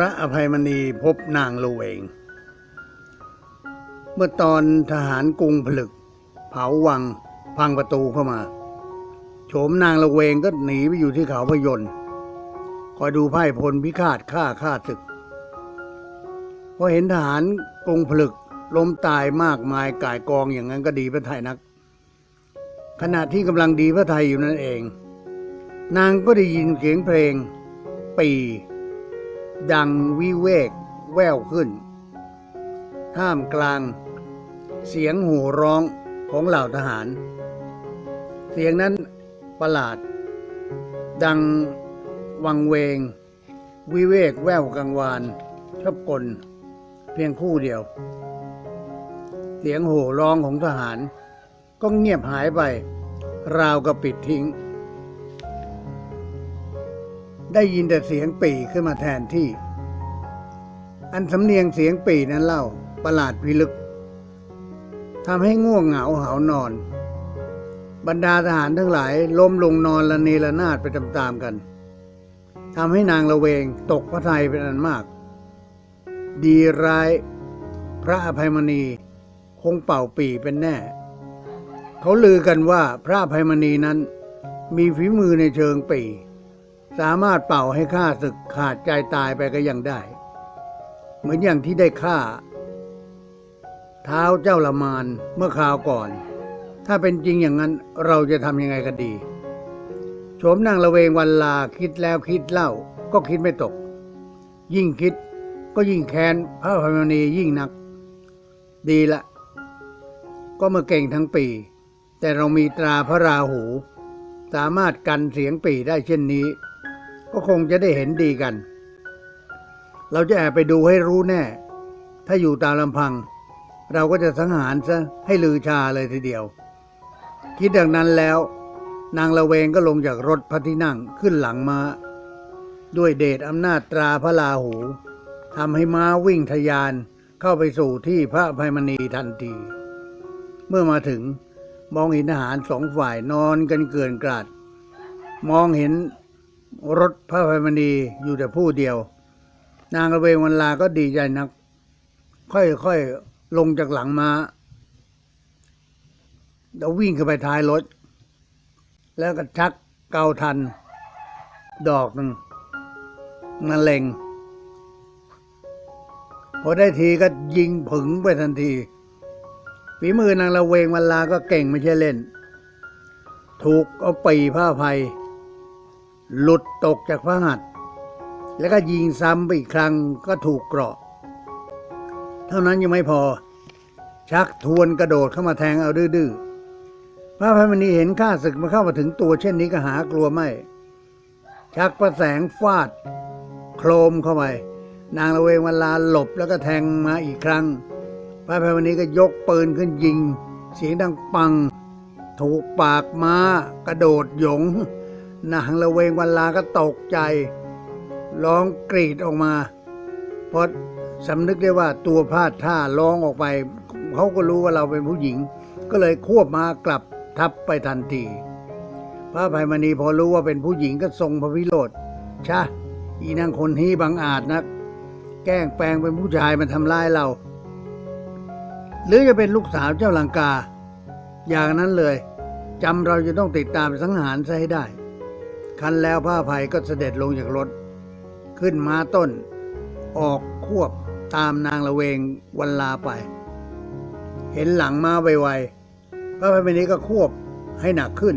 ระอภัยมณีพบนางละเวง เมื่อตอนทหารกรุงผลึก เผาวังพังประตูเข้ามา โฉมนางละเวงก็หนีไปอยู่ที่เขาพยนต์คอยดูไพ่พลพิฆาตฆ่าฆ่าศึกพอเห็นทหารกรุงผลึกล้มตายมากมายก่ายกองอย่างนั้นก็ดีพระไทยนัก ขณะที่กำลังดีพระไทยอยู่นั่นเอง นางก็ได้ยินเสียงเพลง ปี ดังวิเวกแววขึ้น ท่ามกลาง เสียงโห่ร้องของเหล่าทหาร เสียงนั้นประหลาด ดังวังเวง วิเวกแววกังวานชอบกล เพียงคู่เดียว เสียงโห่ร้องของทหาร ก็เงียบหายไป ราวกับปิดทิ้ง ได้ยินแต่เสียงปี่ขึ้นมาแทนที่ อันสำเนียงเสียงปี่นั้นเล่าประหลาดพิลึกทำให้ง่วงเหงาหานอน บรรดาทหารทั้งหลายล้มลงนอนละเนระนาดไปตามๆกันทำให้นางละเวงตกพระทัยเป็นอันมาก ดีร้าย พระอภัยมณีคงเป่าปีเป็นแน่ เขาลือกันว่าพระอภัยมณีนั้นมีฝีมือในเชิงปี สามารถเป่าให้ข้าศึกขาดใจตายไปก็ยังได้ เหมือนอย่างที่ได้ฆ่า เท้าเจ้าละมานเมื่อคราวก่อน ถ้าเป็นจริงอย่างนั้นเราจะทำยังไงกันดีโฉมนางละเวงวันลาคิดแล้วคิดเล่าก็คิดไม่ตก ยิ่งคิดก็ยิ่งแค้นพระอภัยมณียิ่งนัก ดีละ ก็เมื่อเก่งทั้งปี แต่เรามีตราพระราหู สามารถกันเสียงปีได้เช่นนี้ ก็คงจะได้เห็นดีกัน เราจะแอบไปดูให้รู้แน่ ถ้าอยู่ตามลำพัง เราก็จะสังหารซะให้ลือชาเลยทีเดียว คิดดังนั้นแล้ว นางละเวงก็ลงจากรถพระที่นั่งขึ้นหลังมา้า ด้วยเดชอำนาจตราพระราหูทำให้ม้าวิ่งทะยานเข้าไปสู่ที่พระภัยมณีทันที เมื่อมาถึงมองเห็นทหารสองฝ่ายนอนกันเกลื่อนกลาด มองเห็น รถพระอภัยมณีอยู่แต่ผู้เดียว นางระเวงวันลาก็ดีใจนัก ค่อยๆลงจากหลังมา้าแล้ววิ่งเข้าไปท้ายรถ แล้วก็ชักเกาทัน ดอกหนึ่งมาเล็งพอได้ทีก็ยิงผึ่งไปทันทีฝีมือนางละเวงวันลาก็เก่งไม่ใช่เล่น ถูกเอาปีผ้าภัย หลุดตกจากพระหัตถ์แล้วก็ยิงซ้ำไปอีกครั้งก็ถูกเกราะ เท่านั้นยังไม่พอ ชักทวนกระโดดเข้ามาแทงเอาดื้อๆพระพายมณีเห็นข้าศึกมาเข้ามาถึงตัวเช่นนี้ก็หากลัวไม่ ชักประแสงฟาด โครมเข้าไป นางละเวงวันลาหลบแล้วก็แทงมาอีกครั้ง พระพายมณีก็ยกปืนขึ้นยิง เสียงดังปัง ถูกปากม้ากระโดดหยง นางละเวงวันลาก็ตกใจร้องกรีดออกมาเพราะสำนึกได้ว่าตัวพลาดท่าร้องออกไป เขาก็รู้ว่าเราเป็นผู้หญิง ก็เลยควบมากลับทับไปทันที พระภัยมณีพอรู้ว่าเป็นผู้หญิงก็ทรงพระวิโรธชะ อีนางคนนี้บังอาจนัก แกล้งแปลงเป็นผู้ชายมาทำร้ายเรา หรือจะเป็นลูกสาวเจ้าลังกา อย่างนั้นเลยจำเราจะต้องติดตามสังหารซะให้ได้ คันแล้วพระภัยก็เสด็จลงจากรถ ขึ้นม้าต้น ออกควบตามนางละเวงวันลาไป เห็นหลังม้าไวๆพระภัยมณีก็ควบให้หนักขึ้น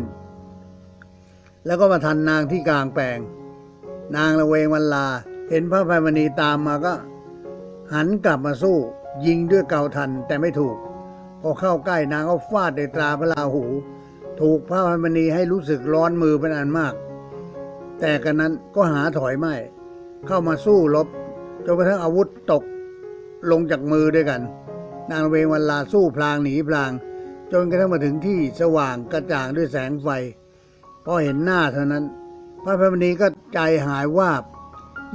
แล้วก็มาทันนางที่กลางแปลง นางละเวงวันลา เห็นพระภัยมณีตามมาก็ หันกลับมาสู้ ยิงด้วยเกาทันแต่ไม่ถูก พอเข้าใกล้นางก็ฟาดด้วยตราพระราหู ถูกพระภัยมณีให้รู้สึกร้อนมือเป็นอันมาก แต่กันนั้นก็หาถอยไม่ เข้ามาสู้รบจนกระทั่งอาวุธตกลงจากมือด้วยกัน นางเวงวันลาสู้พลางหนีพลาง จนกระทั่งมาถึงที่สว่างกระจ่างด้วยแสงไฟพอเห็นหน้าเท่านั้น พระพมณีก็ใจหายวาบ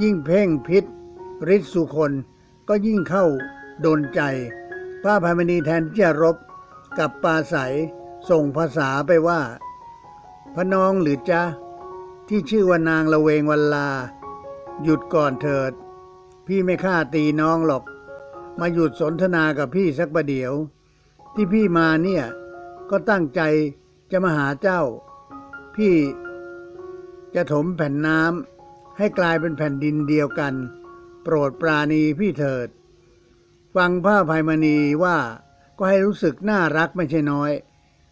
ยิ่งเพ่งพิษฤทธิ์สุคนก็ยิ่งเข้าโดนใจ พระพมณีแทนที่จะรบกับปาใสส่งภาษาไปว่า พระน้องหรือจ๊ะ ที่ชื่อว่านางละเวงวันลา หยุดก่อนเถิด พี่ไม่ฆ่าตีน้องหรอก มาหยุดสนทนากับพี่สักประเดี๋ยว ที่พี่มาเนี่ย ก็ตั้งใจจะมาหาเจ้า พี่จะถมแผ่นน้ำให้กลายเป็นแผ่นดินเดียวกัน โปรดปราณีพี่เถิด ฟังพระภัยมณีว่าก็ให้รู้สึกน่ารักไม่ใช่น้อย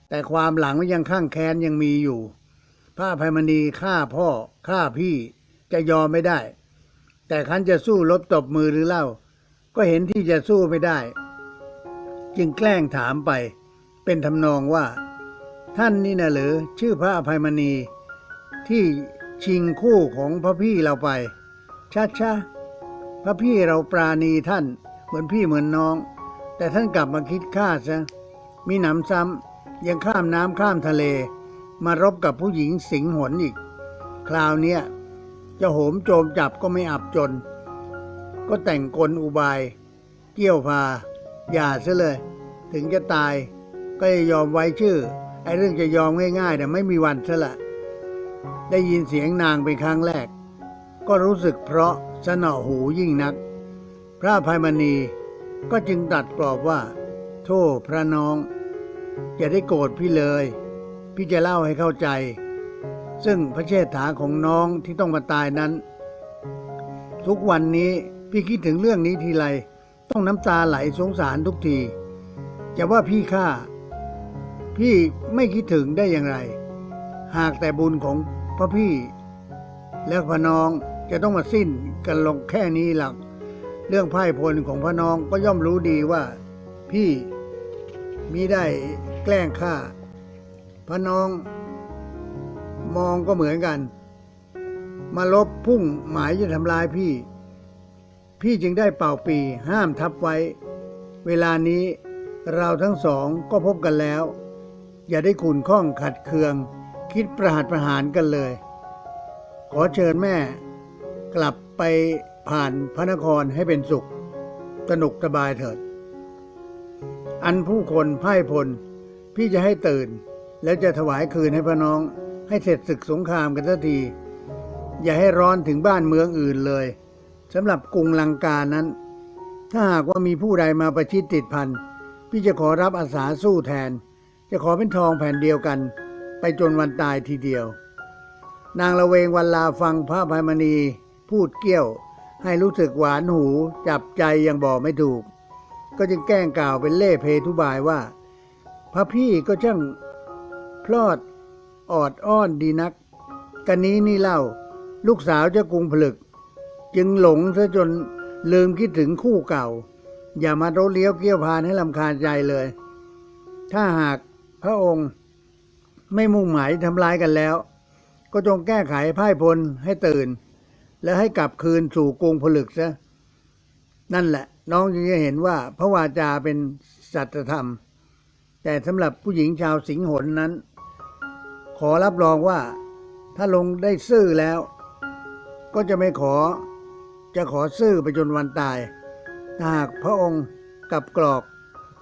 แต่ความหลังมันยังข้างแค้นยังมีอยู่ พระภัยมณีฆ่าพ่อฆ่าพี่จะยอมไม่ได้ แต่คันจะสู้รบตบมือหรือเล่า ก็เห็นที่จะสู้ไม่ได้ จึงแกล้งถามไป เป็นทำนองว่า ท่านนี่นะหรือชื่อพระอภัยมณี ที่ชิงคู่ของพระพี่เราไปชะชะพระพี่เราปราณีท่านเหมือนพี่เหมือนน้อง แต่ท่านกลับมาคิดฆ่าซะมีหนำซ้ำยังข้ามน้ำข้ามทะเล มารบกับผู้หญิงสิงหนอีก คราวเนี้ยจะโหมโจมจับก็ไม่อับจน ก็แต่งกลอุบาย เกี่ยวพาอย่าซะเลย ถึงจะตายก็จะยอมไว้ชื่อ ไอ้เรื่องจะยอมง่ายๆแต่ไม่มีวันซะละได้ยินเสียงนางเป็นครั้งแรก ก็รู้สึกเพราะสนอหูยิ่งนัก พระภัยมณีก็จึงตัดปลอบว่า โทษพระน้อง อย่าได้โกรธพี่เลย พี่จะเล่าให้เข้าใจ ซึ่งพระเชษฐาของน้องที่ต้องมาตายนั้น ทุกวันนี้พี่คิดถึงเรื่องนี้ทีไรต้องน้ำตาไหลสงสารทุกที จะว่าพี่ฆ่าพี่ไม่คิดถึงได้อย่างไร หากแต่บุญของพระพี่ และพระน้องจะต้องมาสิ้นกันลงแค่นี้หลัก เรื่องไพ่พลของพระน้องก็ย่อมรู้ดีว่า พี่มิได้แกล้งฆ่า พระน้องมองก็เหมือนกัน มาลบพุ่งหมายจะทำลายพี่ พี่จึงได้เป่าปีห้ามทับไว้ เวลานี้เราทั้งสองก็พบกันแล้ว อย่าได้ขุนข้องขัดเคือง คิดประหัตประหารกันเลย ขอเชิญแม่ กลับไปผ่านพระนครให้เป็นสุขสนุกสบายเถิด อันผู้คนพ่ายพล พี่จะให้ตื่น แล้วจะถวายคืนให้พระน้อง ให้เสร็จศึกสงครามกันสักที อย่าให้ร้อนถึงบ้านเมืองอื่นเลยสำหรับกรุงลังกานั้น ถ้าหากว่ามีผู้ใดมาประชิดติดพันพี่จะขอรับอาสาสู้แทน จะขอเป็นทองแผ่นเดียวกัน ไปจนวันตายทีเดียว นางละเวงวันลาฟังพระอภัยมณี พูดเกี้ยว ให้รู้สึกหวานหูจับใจยังบอกไม่ถูก ก็จึงแกล้งกล่าวเป็นเล่เพทุบายว่า พระพี่ก็ช่าง พลอด ออดอ้อนดีนัก กันนี้นี่เล่า ลูกสาวเจ้ากรุงผลึก จึงหลงซะจนลืมคิดถึงคู่เก่า อย่ามาโรเลี้ยวเกี้ยวพานให้ลำคาญใจเลย ถ้าหากพระองค์ไม่มุ่งหมายทำลายกันแล้ว ก็จงแก้ไขพ่ายพลให้ตื่น และให้กลับคืนสู่กรุงผลึกซะนั่นแหละ น้องจึงจะเห็นว่าพระวาจาเป็นสัจธรรม แต่สำหรับผู้หญิงชาวสิงหนนั้น ขอรับรองว่า ถ้าลงได้ซื่อแล้ว ก็จะไม่ขอ จะขอซื่อไปจนวันตายถ้าหากพระองค์กับกรอก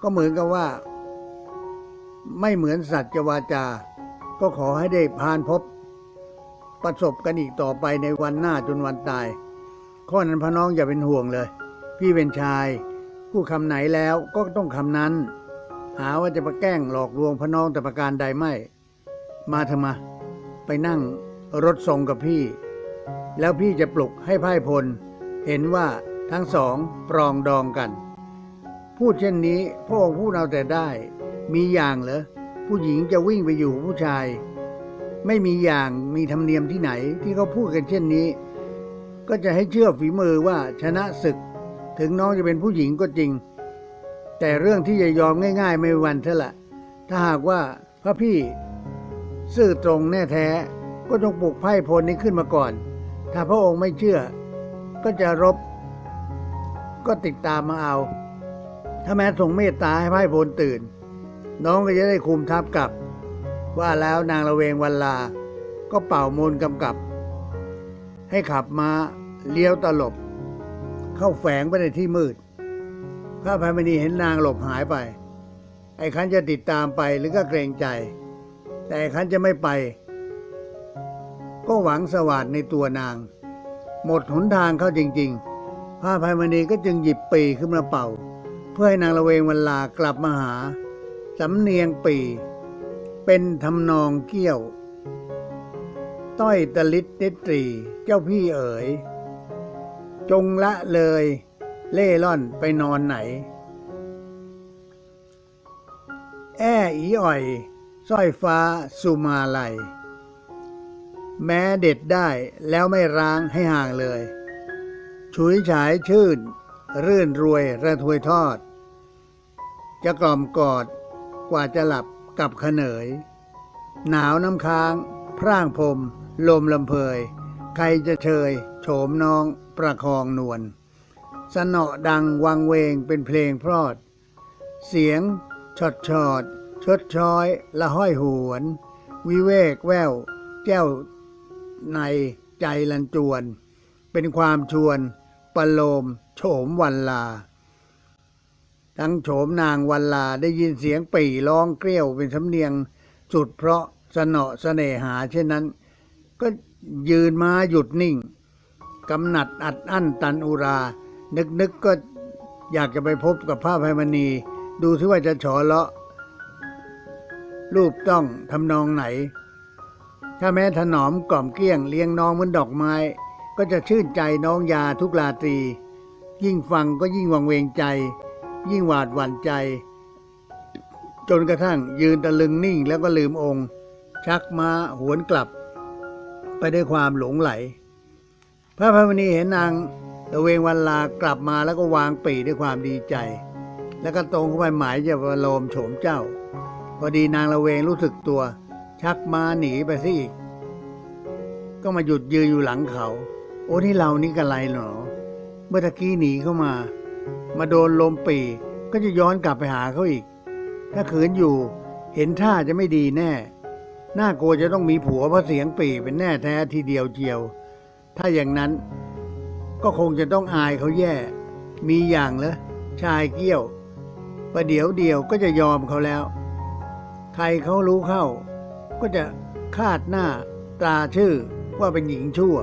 ก็เหมือนกับว่า ไม่เหมือนสัตว์จวาจา ก็ขอให้ได้พานพบ ประสบกันอีกต่อไปในวันหน้าจนวันตาย ข้อนั้นพระน้องอย่าเป็นห่วงเลย พี่เป็นชาย ผู้คำไหนแล้วก็ต้องคำนั้น หาว่าจะมาแกล้งหลอกลวงพระน้องแต่ประการใดไม่ มาเถอะมไปนั่งรถส่งกับพี่ แล้วพี่จะปลุกให้พ่ายพล เห็นว่าทั้งสองปรองดองกัน พูดเช่นนี้พระองค์พูดเอาแต่ได้ มีอย่างเหรอผู้หญิงจะวิ่งไปอยู่ผู้ชาย ไม่มีอย่างมีธรรมเนียมที่ไหนที่เขาพูดกันเช่นนี้ ก็จะให้เชื่อฝีมือว่าชนะศึก ถึงน้องจะเป็นผู้หญิงก็จริง แต่เรื่องที่จะยอมง่าย ๆ ไม่วันเท่าละถ้าหากว่าพระพี่ ซื่อตรงแน่แท้ก็จงปลุกไพ่พลนี้ขึ้นมาก่อน ถ้าพระองค์ไม่เชื่อ ก็จะรบ ก็ติดตามมาเอา ถ้าแม้ทรงเมตตาให้ไพ่พลตื่น น้องก็จะได้คุมทัพกลับ ว่าแล้วนางละเวงวันลา ก็เป่ามนกำกับ ให้ขับมาเลี้ยวตลบ เข้าแฝงไปในที่มืดพระอภัยมณีเห็นนางหลบหายไป ไอ้คันจะติดตามไปหรือก็เกรงใจ แต่ไอ้คันจะไม่ไป ก็หวังสวัสดในตัวนาง หมดหนทางเข้าจริง ๆ พระภัยมณีก็จึงหยิบปีขึ้นมาเป่า เพื่อให้นางละเวงวันลากลับมาหา สำเนียงปี เป็นทำนองเกี้ยว ต้อยตะลิดนิตรีเจ้าพี่เอ๋ย จงละเลย เล่ร่อนไปนอนไหน แอ้อีอ่อย สร้อยฟ้าสุมาลัย แม้เด็ดได้แล้วไม่ร้างให้ห่างเลย ฉุยฉายชื่น รื่นรวยระทวยทอด จะกล่อมกอดกว่าจะหลับกับขเนย หนาวน้ำค้าง พร่างพรมลมลำเพย ใครจะเชย โฉมน้องประคองนวลสนอดังวังเวงเป็นเพลงพรอด เสียงชอดชอด ชดช้อย ละห้อยหวน วิเวกแววแก้วในใจลันจวน เป็นความชวนประโลมโฉมวันลา ทั้งโฉมนางวันลาได้ยินเสียงปี่ร้องเกลี้ยวเป็นสำเนียง สุดเพราะสนอเสน่หาเช่นนั้น ก็ยืนมาหยุดนิ่งกำหนัดอัดอั้นตันอุรา นึกนึกก็อยากจะไปพบกับพระภัยมณี ดูที่ว่าจะฉอเลาะ รูปต้องทำนองไหน ถ้าแม้ถนอมกล่อมเกลี้ยงเลี้ยงน้องเหมือนดอกไม้ ก็จะชื่นใจน้องยาทุกราตรี ยิ่งฟังก็ยิ่งวังเวงใจ ยิ่งหวาดหวั่นใจ จนกระทั่งยืนตะลึงนิ่งแล้วก็ลืมองค์ ชักมาหวนกลับ ไปด้วยความหลงไหล พระพายมณีเห็นนางตะเวงวันลากลับมาแล้วก็วางปีด้วยความดีใจ แล้วก็ตรงเข้าไปหมายจะประโลมโฉมเจ้า อดีนางละเวงรู้สึกตัว ชักม้าหนีไปซะอีก ก็มาหยุดยืนอยู่หลังเขา โอ้นี่เรานี่กันไรหนอ เมื่อตะกี้หนีเข้ามา มาโดนลมปีก็จะย้อนกลับไปหาเขาอีก ถ้าขืนอยู่เห็นท่าจะไม่ดีแน่ น่ากลัวจะต้องมีผัวเพราะเสียงปีเป็นแน่แท้ทีเดียวเจียว ถ้าอย่างนั้นก็คงจะต้องอายเขาแย่ มีอย่างเหรอชายเกี้ยวประเดี๋ยวเดียวก็จะยอมเขาแล้ว ใครเขารู้เข้า ก็จะคาดหน้าตราชื่อว่าเป็นหญิงชั่ว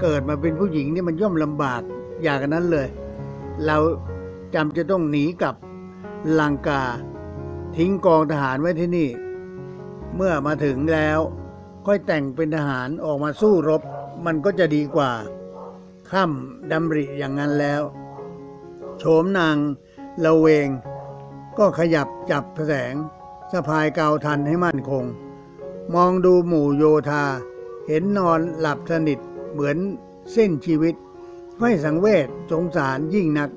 เกิดมาเป็นผู้หญิงนี่มันย่อมลำบากอย่างนั้นเลย เราจำจะต้องหนีกลับลังกา ทิ้งกองทหารไว้ที่นี่ เมื่อมาถึงแล้ว ค่อยแต่งเป็นทหารออกมาสู้รบ มันก็จะดีกว่าค่ำดำริอย่างนั้นแล้วโฉมนางละเวง ก็ขยับจับแสง สะพายเกาวทันให้มั่นคง มองดูหมู่โยธา เห็นนอนหลับสนิทเหมือนสิ้นชีวิต ไม่สังเวชสงสารยิ่งนัก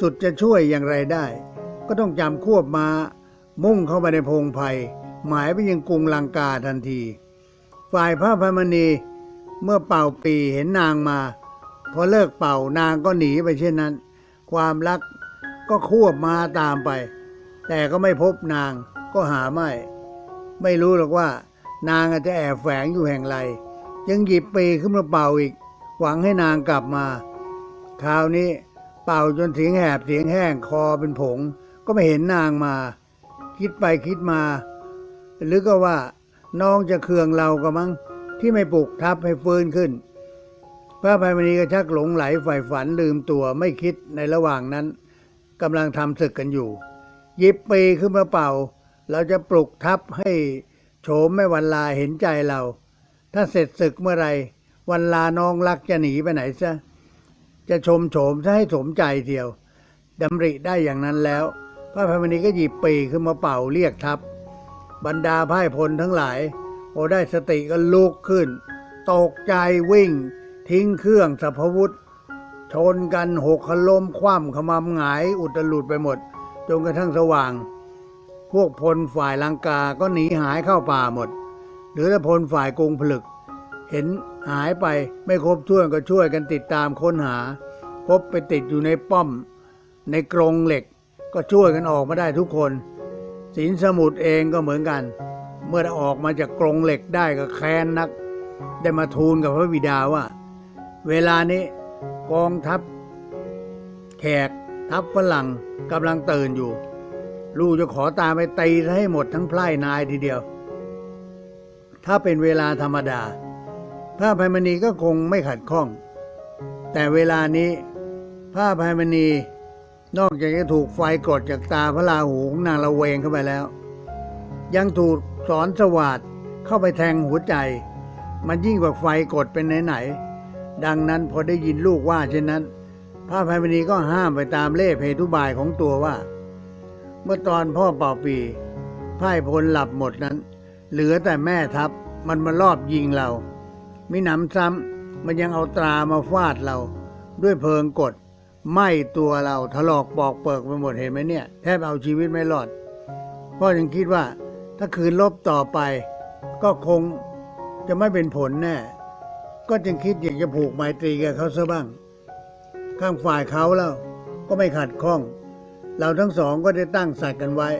สุดจะช่วยอย่างไรได้ ก็ต้องจำควบมา มุ่งเข้าไปในพงไพ่หมายไปยังกรุงลังกาทันที ฝ่ายพระพมณีเมื่อเป่าปีเห็นนางมา พอเลิกเป่านางก็หนีไปเช่นนั้น ความรักก็ควบมาตามไป แต่ก็ไม่พบนาง ก็หาไม่ ไม่รู้หรอกว่า นางอาจจะแอบแฝงอยู่แห่งไร ยังหยิบปีขึ้นมาเป่าอีก หวังให้นางกลับมา คราวนี้เป่าจนเสียงแหบเสียงแห้งคอเป็นผง ก็ไม่เห็นนางมา คิดไปคิดมา หรือก็ว่าน้องจะเคืองเราก็มั้งที่ไม่ปลุกทับให้ฟื้นขึ้น พระภัยมณีก็ชักหลงไหลใฝ่ฝันลืมตัวไม่คิดในระหว่างนั้นกำลังทำศึกกันอยู่หยิบปีขึ้นมาเป่า เราจะปลุกทับให้โฉมแม่วันลาเห็นใจเรา ถ้าเสร็จศึกเมื่อไรวันลาน้องรักจะหนีไปไหนซะ จะชมโฉมซะให้สมใจเทียวดำริได้อย่างนั้นแล้ว พระพมณีก็หยิบปีขึ้นมาเป่าเรียกทัพ บรรดาพ่ายพลทั้งหลายพอได้สติก็ลุกขึ้น ตกใจวิ่ง ทิ้งเครื่องสัพวุธ ชนกันหกขล้มคว่ำขมำหงายอุตลุดไปหมด จนกระทั่งสว่าง พวกพลฝ่ายลังกาก็หนีหายเข้าป่าหมดหลือแต่พลฝ่ายกรุงผลึก เห็นหายไปไม่ครบถ้วนก็ช่วยกันติดตามค้นหา พบไปติดอยู่ในป้อม ในกรงเหล็กก็ช่วยกันออกมาได้ทุกคนสินสมุทรเองก็เหมือนกัน เมื่อได้ออกมาจากกรงเหล็กได้ก็แค้นนัก ได้มาทูลกับพระบิดาว่า เวลานี้กองทัพแขกทัพฝรั่งกำลังตื่นอยู่ ลูกจะขอตามไปตีซะให้หมดทั้งไพร่นายทีเดียว ถ้าเป็นเวลาธรรมดา พระภัยมณีก็คงไม่ขัดข้อง แต่เวลานี้พระภัยมณีนอกจากจะถูกไฟกดจากตาพระราหูของนางละเวงเข้าไปแล้ว ยังถูกสอนสวาดเข้าไปแทงหัวใจ มันยิ่งกว่าไฟกดเป็นไหนๆดังนั้นพอได้ยินลูกว่าเช่นนั้น พระภัยมณีก็ห้ามไปตามเล่ห์เพทุบายของตัวว่า เมื่อตอนพ่อเป่าปีพ่ายพลหลับหมดนั้น เหลือแต่แม่ทัพมันมารอบยิงเรามิหนำซ้ำมันยังเอาตรามาฟาดเรา ด้วยเพลิงกดไหม้ตัวเราถลอกปอกเปิกไปหมดเห็นไหมเนี่ย แทบเอาชีวิตไม่รอดพ่อยังคิดว่าถ้าคืนลบต่อไป ก็คงจะไม่เป็นผลแน่ ก็จึงคิดอยากจะผูกไมตรีกับเขาซะบ้าง ข้างฝ่ายเขาแล้วก็ไม่ขัดข้อง เราทั้งสองก็ได้ตั้งสัตว์กันไว้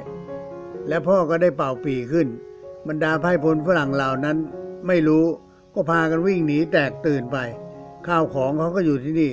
และพ่อก็ได้เป่าปีขึ้น บรรดาไพร่พลฝรั่งเหล่านั้นไม่รู้ก็พากันวิ่งหนีแตกตื่นไป ข้าวของเขาก็อยู่ที่นี่